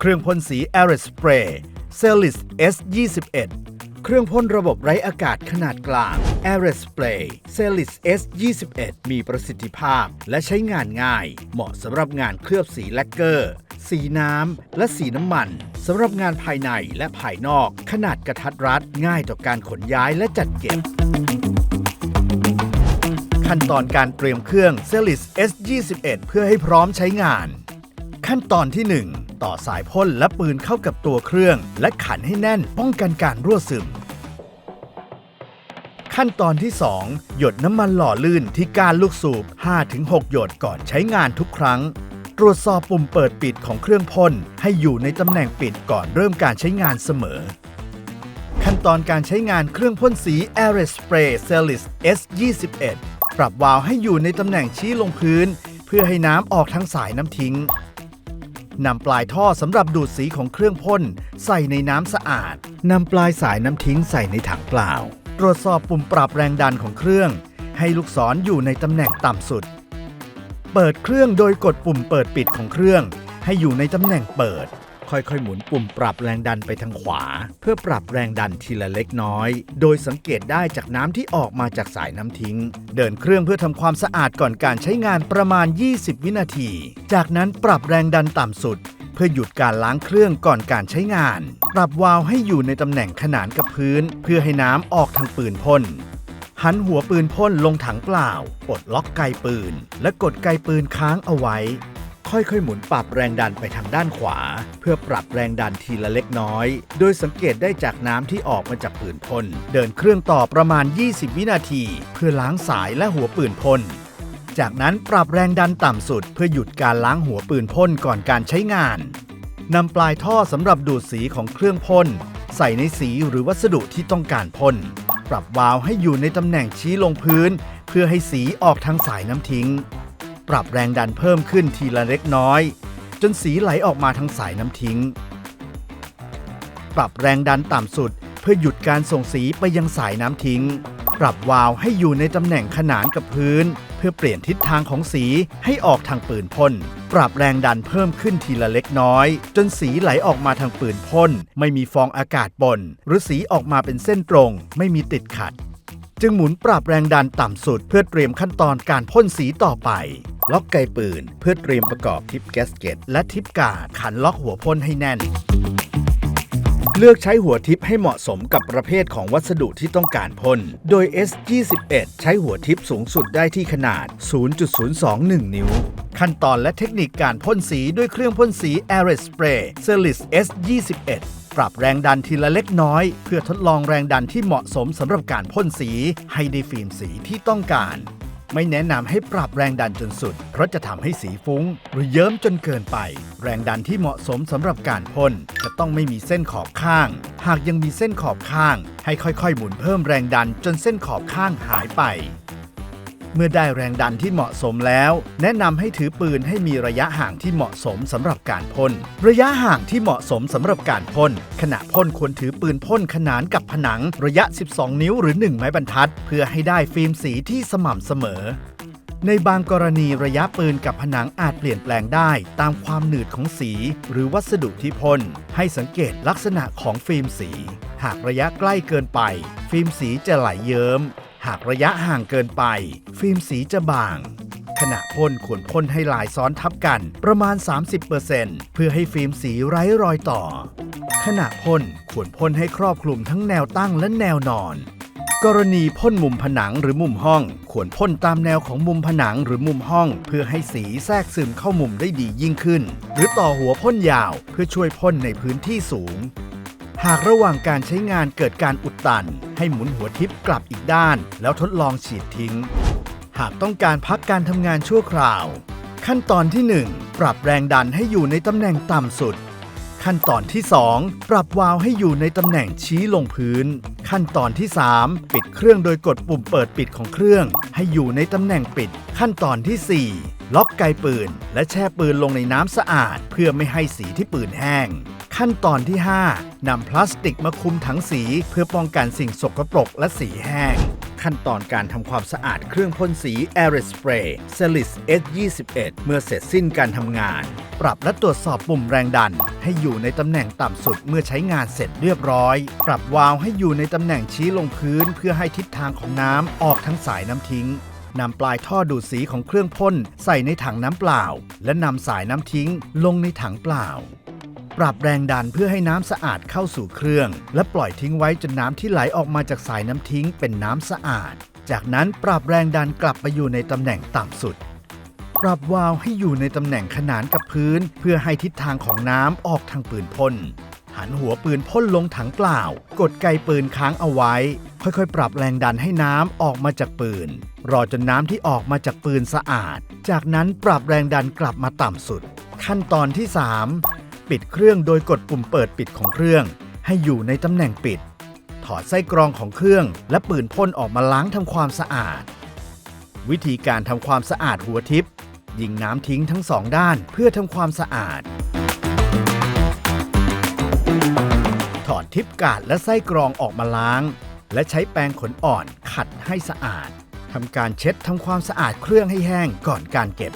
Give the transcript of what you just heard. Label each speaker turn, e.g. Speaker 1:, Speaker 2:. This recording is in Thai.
Speaker 1: เครื่องพ่นสี a r e Spray c e l i s S21 เครื่องพ่นระบบไร้อากาศขนาดกลาง a r e Spray c e l i s S21 มีประสิทธิภาพและใช้งานง่าย เหมาะสำหรับงานเคลือบสีแลกเกอร์ สีน้ำ และสีน้ำมันสำหรับงานภายในและภายนอก ขนาดกระทัดรัดง่ายต่อการขนย้ายและจัดเก็บขั้นตอนการเตรียมเครื่อง c e l i s S21 เพื่อให้พร้อมใช้งาน ขั้นตอนที่ 1 ต่อสายพ่นและปืนเข้ากับตัวเครื่อง และขันให้แน่นป้องกันการรั่วซึม ขั้นตอนที่ 2 หยดน้ำมันหล่อลื่นที่ก้านลูกสูบ 5-6 หยดก่อนใช้งานทุกครั้ง ตรวจสอบปุ่มเปิดปิดของเครื่องพ่นให้อยู่ในตำแหน่งปิดก่อนเริ่มการใช้งานเสมอ ขั้นตอนการใช้งานเครื่องพ่นสี a r e Spray c e l i s S21 ปรับวาล์วให้อยู่ในตำแหน่งชี้ลงพื้น เพื่อให้น้ำออกทางสายน้ำทิ้ง นำปลายท่อสำหรับดูดสีของเครื่องพ่นใส่ในน้ำสะอาดนำปลายสายน้ำทิ้งใส่ในถังเปล่า ตรวจสอบปุ่มปรับแรงดันของเครื่อง ให้ลูกศรออยู่ในตำแหน่งต่ำสุด เปิดเครื่องโดยกดปุ่มเปิดปิดของเครื่อง ให้อยู่ในตำแหน่งเปิด ค่อยๆ หมุนปุ่มปรับแรงดันไปทางขวา เพื่อปรับแรงดันทีละเล็กน้อย โดยสังเกตได้จากน้ำที่ออกมาจากสายน้ำทิ้ง เดินเครื่องเพื่อทำความสะอาดก่อนการใช้งานประมาณ 20 วินาที จากนั้นปรับแรงดันต่ำสุด เพื่อหยุดการล้างเครื่องก่อนการใช้งาน ปรับวาล์วให้อยู่ในตำแหน่งขนานกับพื้น เพื่อให้น้ำออกทางปืนพ่นหันหัวปืนพ่นลงถังเปล่า ปลดล็อกไกปืน และกดไกปืนค้างเอาไว้ ค่อยๆ หมุนปรับแรงดันไปทางด้านขวา เพื่อปรับแรงดันทีละเล็กน้อย โดยสังเกตได้จากน้ำที่ออกมาจากปืนพ่นเดินเครื่องต่อประมาณ 20 วินาที เพื่อล้างสายและหัวปืนพ่นจากนั้นปรับแรงดันต่ำสุด เพื่อหยุดการล้างหัวปืนพ่นก่อนการใช้งานนำปลายท่อสำหรับดูดสีของเครื่องพ่นใส่ในสีหรือวัสดุที่ต้องการพ่นปรับวาล์วให้อยู่ในตำแหน่งชี้ลงพื้น เพื่อให้สีออกทางสายน้ำทิ้ง ปรับแรงดันเพิ่มขึ้นทีละเล็กน้อย จนสีไหลออกมาทางสายน้ำทิ้ง ปรับแรงดันต่ำสุดเพื่อหยุดการส่งสีไปยังสายน้ำทิ้ง ปรับวาล์วให้อยู่ในตำแหน่งขนานกับพื้น เพื่อเปลี่ยนทิศทางของสีให้ออกทางปืนพ่น ปรับแรงดันเพิ่มขึ้นทีละเล็กน้อย จนสีไหลออกมาทางปืนพ่น ไม่มีฟองอากาศปนหรือสีออกมาเป็นเส้นตรง ไม่มีติดขัด จึงหมุนปรับแรงดันต่ำสุด เพื่อเตรียมขั้นตอนการพ่นสีต่อไป ล็อกไกปืน เพื่อเตรียมประกอบทิปแกสเกตและทิปกาดขันล็อกหัวพ่นให้แน่น เลือกใช้หัวทิปให้เหมาะสมกับประเภทของวัสดุที่ต้องการพ่นโดย S21 ใช้หัวทิปสูงสุดได้ที่ขนาด 0.021 นิ้วขั้นตอนและเทคนิคการพ่นสีด้วยเครื่องพ่นสี a r e Spray c e l i s S21 ปรับแรงดันทีละเล็กน้อย เพื่อทดลองแรงดันที่เหมาะสมสำหรับการพ่นสีให้ได้ฟิล์มสีที่ต้องการ ไม่แนะนำให้ปรับแรงดันจนสุด เพราะจะทำให้สีฟุ้ง หรือเยิ้มจนเกินไป แรงดันที่เหมาะสมสำหรับการพ่นจะต้องไม่มีเส้นขอบข้าง หากยังมีเส้นขอบข้าง ให้ค่อยๆ หมุนเพิ่มแรงดันจนเส้นขอบข้างหายไป เมื่อได้แรงดันที่เหมาะสมแล้ว แนะนำให้ถือปืนให้มีระยะห่างที่เหมาะสมสำหรับการพ่น ระยะห่างที่เหมาะสมสำหรับการพ่นขณะพ่นควรถือปืนพ่นขนานกับผนังระยะ 12 นิ้วหรือ 1 ไม้บรรทัด เพื่อให้ได้ฟิล์มสีที่สม่ำเสมอในบางกรณีระยะปืนกับผนังอาจเปลี่ยนแปลงได้ตามความหนืดของสี หรือวัสดุที่พ่นให้สังเกตลักษณะของฟิล์มสี หากระยะใกล้เกินไป ฟิล์มสีจะไหลเยิ้ม หากระยะห่างเกินไป ฟิล์มสีจะบาง ขณะพ่นควรพ่นให้ลายซ้อนทับกันประมาณ 30%เพื่อให้ฟิล์มสีไร้รอยต่อ ขณะพ่นควรพ่นให้ครอบคลุมทั้งแนวตั้งและแนวนอน กรณีพ่นมุมผนังหรือมุมห้อง ควรพ่นตามแนวของมุมผนังหรือมุมห้อง เพื่อให้สีแทรกซึมเข้ามุมได้ดียิ่งขึ้น หรือต่อหัวพ่นยาวเพื่อช่วยพ่นในพื้นที่สูง หากระหว่างการใช้งานเกิดการอุดตัน ให้หมุนหัวทิปกลับอีกด้าน แล้วทดลองฉีดทิ้ง หากต้องการพักการทำงานชั่วคราว ขั้นตอนที่ 1 ปรับแรงดันให้อยู่ในตำแหน่งต่ำสุด ขั้นตอนที่ 2 ปรับวาล์วให้อยู่ในตำแหน่งชี้ลงพื้น ขั้นตอนที่ 3 ปิดเครื่องโดยกดปุ่มเปิดปิดของเครื่อง ให้อยู่ในตำแหน่งปิด ขั้นตอนที่ 4 ล็อกไกปืน และแช่ปืนลงในน้ำสะอาด เพื่อไม่ให้สีที่ปืนแห้ง ขั้นตอนที่ 5นำพลาสติกมาคลุมถังสี เพื่อป้องกันสิ่งสกปรกและสีแห้ง ขั้นตอนการทำความสะอาดเครื่องพ่นสี Air Spray c e l i s S21 เมื่อเสร็จสิ้นการทำงาน ปรับและตรวจสอบปุ่มแรงดัน ให้อยู่ในตำแหน่งต่ำสุดเมื่อใช้งานเสร็จเรียบร้อย ปรับวาล์วให้อยู่ในตำแหน่งชี้ลงพื้น เพื่อให้ทิศทางของน้ำออกทั้งสายน้ำทิ้งนำปลายท่อดูดสีของเครื่องพ่นใส่ในถังน้ำเปล่า และนำสายน้ำทิ้งลงในถังเปล่า ปรับแรงดันเพื่อให้น้ำสะอาดเข้าสู่เครื่อง และปล่อยทิ้งไว้จนน้ำที่ไหลออกมาจากสายน้ำทิ้งเป็นน้ำสะอาด จากนั้นปรับแรงดันกลับไปอยู่ในตำแหน่งต่ำสุด ปรับวาล์วให้อยู่ในตำแหน่งขนานกับพื้น เพื่อให้ทิศทางของน้ำออกทางปืนพ่นหันหัวปืนพ่นลงถังเปล่า กดไกปืนค้างเอาไว้ ค่อยๆ ปรับแรงดันให้น้ำออกมาจากปืน รอจนน้ำที่ออกมาจากปืนสะอาด จากนั้นปรับแรงดันกลับมาต่ำสุด ขั้นตอนที่ 3 ปิดเครื่องโดยกดปุ่มเปิดปิดของเครื่อง ให้อยู่ในตำแหน่งปิด ถอดไส้กรองของเครื่อง และปืนพ่นออกมาล้างทำความสะอาด วิธีการทำความสะอาดหัวทิปยิงน้ำทิ้งทั้งสองด้านเพื่อทำความสะอาด ถอดทิปกาดและไส้กรองออกมาล้าง และใช้แปรงขนอ่อนขัดให้สะอาดทำการเช็ดทำความสะอาดเครื่องให้แห้งก่อนการเก็บ